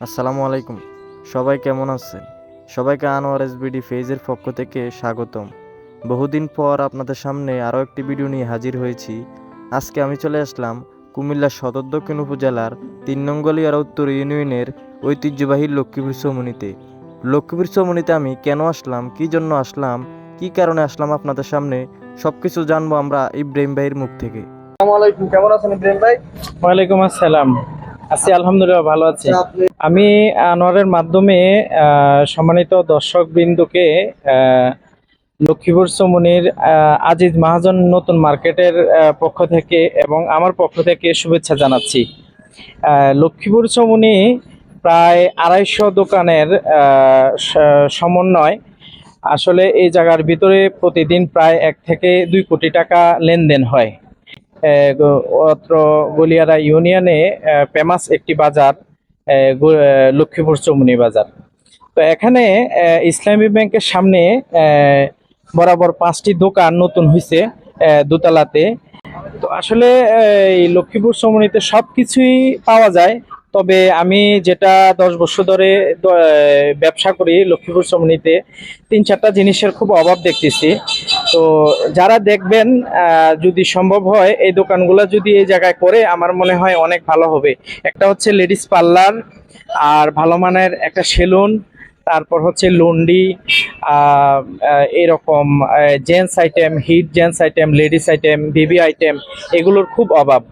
আসসালামু আলাইকুম। সবাই কেমন আছেন? সবাইকে আনোয়ার এসবিডি ফেজের পক্ষ থেকে স্বাগতম। বহুদিন পর আপনাদের সামনে আরও একটি ভিডিও নিয়ে হাজির হয়েছি। আজকে আমি চলে আসলাম কুমিল্লা সদর দক্ষিণ উপজেলার তিন গলিয়ারা উত্তর ইউনিয়নের ঐতিহ্যবাহী লক্ষ্মীপুর চৌমনিতে। লক্ষ্মীপুর চৌমনিতে আমি কেন আসলাম কি জন্য আসলাম কি কারণে আসলাম আপনাদের সামনে সব কিছু জানব আমরা ইব্রাহিম ভাইয়ের মুখ থেকে। আসসালামু আলাইকুম কেমন আছেন ইব্রাহিম ভাই? ওয়ালাইকুম আসসালাম। আছি আলহামদুলিল্লাহ ভালো আছি। আচ্ছা, আমি আনোয়ারের মাধ্যমে সম্মানিত দর্শক বিন্দুকে লক্ষ্মীপুর চমনির আহ, আজিজ মহাজন নতুন মার্কেটের পক্ষ থেকে এবং আমার পক্ষ থেকে শুভেচ্ছা জানাচ্ছি। লক্ষ্মীপুর চমনি প্রায় আড়াইশো দোকানের সমন্বয়। আসলে এই জায়গার ভিতরে প্রতিদিন প্রায় এক থেকে দুই কোটি টাকা লেনদেন হয়। অত্র গলিয়ারা ইউনিয়নে ফেমাস একটি বাজার লক্ষ্মীপুর চৌমনি বাজার। তো এখানে ইসলামী ব্যাংকের সামনে বরাবর পাঁচটি দোকান নতুন হয়েছে দোতলাতে। তো আসলে এই লক্ষ্মীপুর চৌমনিতে সব কিছুই পাওয়া যায়, তবে আমি যেটা দশ বছর ধরে ব্যবসা করি লক্ষ্মীপুর চৌমনিতে তিন চারটা জিনিসের খুব অভাব দেখতেছি। তো যারা দেখবেন যদি সম্ভব হয়, এই দোকানগুলো যদি এই জায়গায় করে, আমার মনে হয় অনেক ভালো হবে। একটা হচ্ছে লেডিস পার্লার, আর ভালো মানের একটা সেলুন তারপর হচ্ছে লন্ডি এরকম gents item, hit gents item, ladies item, baby item, এগুলোর খুব অভাব।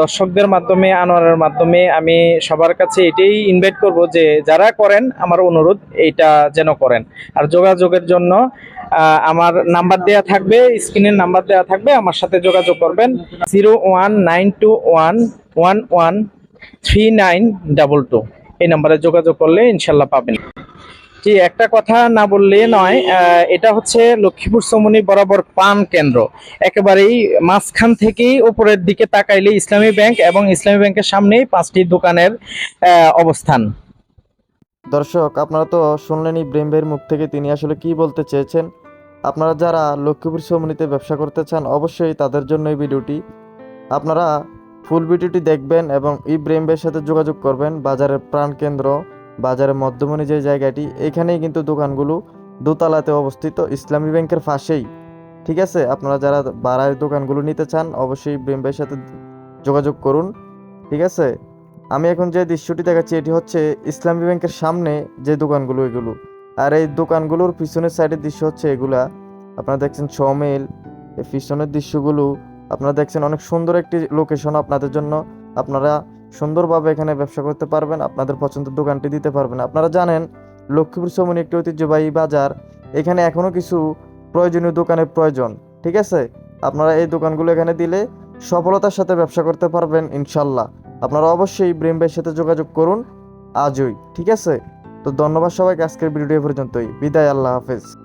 দর্শকদের মাধ্যমে, আনোয়ারের মাধ্যমে আমি সবার কাছে এটাই ইনভাইট করব যে যারা করেন, আমার অনুরোধ এইটা যেন করেন। আর যোগাযোগের জন্য আমার নাম্বার দেয়া থাকবে, স্ক্রিনের নাম্বার দেওয়া থাকবে, আমার সাথে যোগাযোগ করবেন। Zero one nine two one one one three nine double two এই নাম্বারে যোগাযোগ করলে ইনশাল্লাহ পাবেন। জি, একটা কথা না বললে নয় এটা হচ্ছে লক্ষ্মীপুর চমনি বরাবর পান কেন্দ্র। একেবারেই মাঝখান থেকেই উপরের দিকে তাকাইলে ইসলামী ব্যাংক এবং ইসলামী ব্যাংকের সামনেই পাঁচটি দোকানের অবস্থান। দর্শক, আপনারা তো শুনলেন ইব্রাহিম ভাইয়ের মুখ থেকে তিনি আসলে কি বলতে চেয়েছেন। আপনারা যারা লক্ষ্মীপুর চৌমনিতে ব্যবসা করতে চান, অবশ্যই তাদের জন্য এই ভিডিওটি। আপনারা ফুল ভিডিওটি দেখবেন এবং ইব্রাহিম ভাইয়ের সাথে যোগাযোগ করবেন বাজারের প্রাণকেন্দ্র, বাজারের মধ্যমণি যে জায়গাটি, এখানেই কিন্তু দোকানগুলো দোতলাতে অবস্থিত, ইসলামী ব্যাংকের পাশেই। ঠিক আছে? আপনারা যারা বাড়ায় দোকানগুলো নিতে চান, অবশ্যই ইব্রাহিম ভাইয়ের সাথে যোগাযোগ করুন। ঠিক আছে? আমি এখন যে দৃশ্যটি দেখাচ্ছি, এটি হচ্ছে ইসলামী ব্যাংকের সামনে যে দোকানগুলো, এগুলো। আর এই দোকানগুলোর পিছনের সাইডের দৃশ্য হচ্ছে এগুলা। আপনারা দেখছেন ছমিল এই পিছনের দৃশ্যগুলো আপনারা দেখছেন অনেক সুন্দর একটি লোকেশন আপনাদের জন্য। আপনারা সুন্দরভাবে এখানে ব্যবসা করতে পারবেন, আপনাদের পছন্দের দোকানটি দিতে পারবেন। আপনারা জানেন, লক্ষ্মীপুর চমনি একটি ঐতিহ্যবাহী বাজার, এখানে এখনও কিছু প্রয়োজনীয় দোকানের প্রয়োজন, ঠিক আছে? আপনারা এই দোকানগুলো এখানে দিলে সফলতার সাথে ব্যবসা করতে পারবেন, ইনশাল্লাহ। আপনারা অবশ্যই ব্রেম ভাইয়ের সাথে যোগাযোগ করুন, আজই, ঠিক আছে? তো ধন্যবাদ সবাইকে, আজকের ভিডিও পর্যন্তই। বিদায়, আল্লাহ হাফেজ।